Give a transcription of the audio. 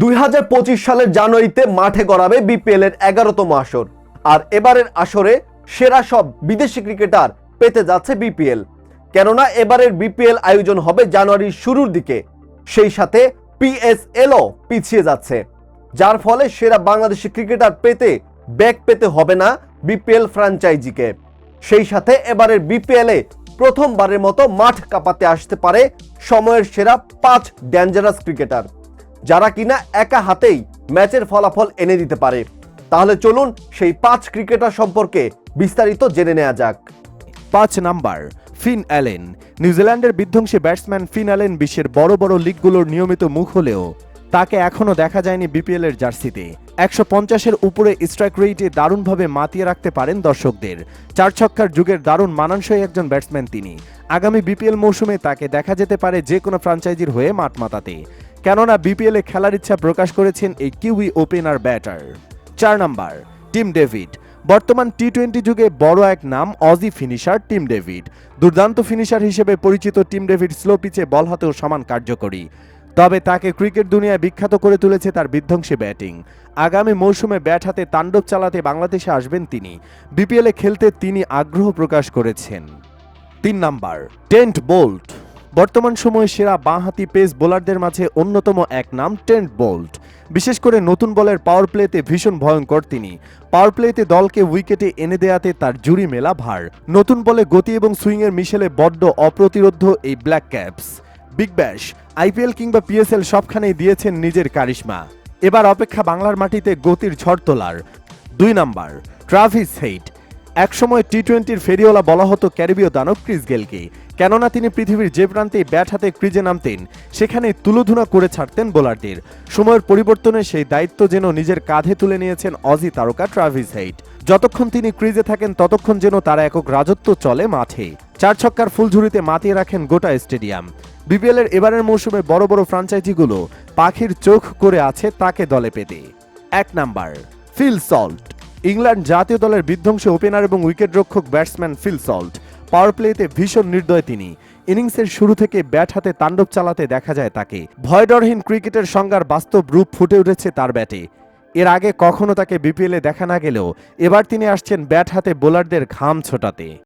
দুই হাজার পঁচিশ সালের জানুয়ারিতে মাঠে গড়াবে বিপিএল এর এগারোতম আসর। আর এবারের আসরে সেরা সব বিদেশি ক্রিকেটার পেতে যাচ্ছে বিপিএল কেননা এবারের বিপিএল আয়োজন হবে জানুয়ারির শুরুর দিকে। সেই সাথে পিএসএলও পিছিয়ে যাচ্ছে। যার ফলে সেরা বাংলাদেশি ক্রিকেটার পেতে ব্যাক পেতে হবে না বিপিএল ফ্র্যাঞ্চাইজিকে। সেই সাথে এবারের বিপিএল প্রথমবারের মতো মাঠ কাঁপাতে আসতে পারে সময়ের সেরা পাঁচ ডেঞ্জারাস ক্রিকেটার। যারা কিনা একা হাতেই ম্যাচের ফলাফল এনে দিতে পারে। তাহলে চলুন সেই পাঁচ ক্রিকেটার সম্পর্কে বিস্তারিত জেনে নেওয়া যাক। পাঁচ নাম্বার, ফিন অ্যালেন। নিউজিল্যান্ডের বিধ্বংসী ব্যাটসম্যান ফিন অ্যালেন বিশ্বের বড় বড় লিগগুলোর নিয়মিত মুখ হলেও তাকে এখনও দেখা যায়নি বিপিএল এর জার্সিতে। একশো পঞ্চাশের উপরে স্ট্রাইক রেটে দারুণভাবে মাতিয়ে রাখতে পারেন দর্শকদের। চার ছক্কার যুগের দারুণ মানানসই একজন ব্যাটসম্যান তিনি। আগামী বিপিএল মৌসুমে তাকে দেখা যেতে পারে যে কোনো ফ্র্যাঞ্চাইজির হয়ে মাঠ মাতাতে। কেননা বিপিএল খেলার ইচ্ছা প্রকাশ করেছেন এই কিউই ওপেনার ব্যাটার। চার নাম্বার, টিম ডেভিড। বর্তমান টি টোয়েন্টি যুগে বড় এক নাম অজি ফিনিশার টিম ডেভিড। দুর্দান্ত ফিনিশার হিসেবে পরিচিত টিম ডেভিড স্লো পিচে বল হাতেও সমান কার্যকরী। তবে তাকে ক্রিকেট দুনিয়ায় বিখ্যাত করে তুলেছে তার বিধ্বংসী ব্যাটিং। আগামী মৌসুমে ব্যাট হাতে তাণ্ডব চালাতে বাংলাদেশে আসবেন তিনি। বিপিএলে খেলতে তিনি আগ্রহ প্রকাশ করেছেন। তিন নাম্বার, টেন্ট বোল্ট। বর্তমান সময়ে সেরা বাঁহাতি পেস বোলারদের মাঝে অন্যতম এক নাম টেন্ট বোল্ট। বিশেষ করে নতুন বলের পাওয়ার প্লেতে ভীষণ ভয়ঙ্কর তিনি। পাওয়ার প্লেতে দলকে উইকেটে এনে দেয়াতে তার জুরি মেলা ভার। নতুন বলে গতি এবং সুইংয়ের মিশেলে বড্ড অপ্রতিরোধ্য এই Black Caps Big Bash IPL কিংবা পিএসএল সবখানেই দিয়েছেন নিজের কারিশমা। এবার অপেক্ষা বাংলার মাটিতে গতির ঝড় তোলার। দুই নাম্বার ট্রাভিস হেইট একসময় টি টোয়েন্টির ফেরিওয়ালা বলা হতো ক্যারিবীয় দানব ক্রিস গেলকে কেননা তিনি পৃথিবীর যে প্রান্তেই ব্যাট হাতে ক্রিজে নামতেন সেখানে তুলোধুনা করে ছাড়তেন বোলারদের। সময়ের পরিবর্তনে সেই দায়িত্ব যেন নিজের কাঁধে তুলে নিয়েছেন অজি তারকা ট্রাভিস হেইট। যতক্ষণ তিনি ক্রিজে থাকেন, ততক্ষণ যেন তারা একক রাজত্ব চলে মাঠে। চার ছক্কার ফুলঝুরিতে মাতিয়ে রাখেন গোটা স্টেডিয়াম। বিপিএল এর এবারের মৌসুমে বড় বড় ফ্রাঞ্চাইজিগুলো পাখির চোখ করে আছে তাকে দলে পেতে। এক নাম্বার, ফিল সল্ট। ইংল্যান্ড জাতীয় দলের বিধ্বংসী ওপেনার এবং উইকেটরক্ষক ব্যাটসম্যান ফিল সল্ট। পাওয়ার প্লেতে ভীষণ নির্দয় তিনি। ইনিংসের শুরু থেকে ব্যাট হাতে তাণ্ডব চালাতে দেখা যায় তাকে। ভয়ডরহীন ক্রিকেটের সংজ্ঞার বাস্তব রূপ ফুটে উঠেছে তার ব্যাটে। এর আগে কখনো তাকে বিপিএলে দেখা না গেলেও এবার তিনি আসছেন ব্যাট হাতে বোলারদের ঘাম ছোটাতে।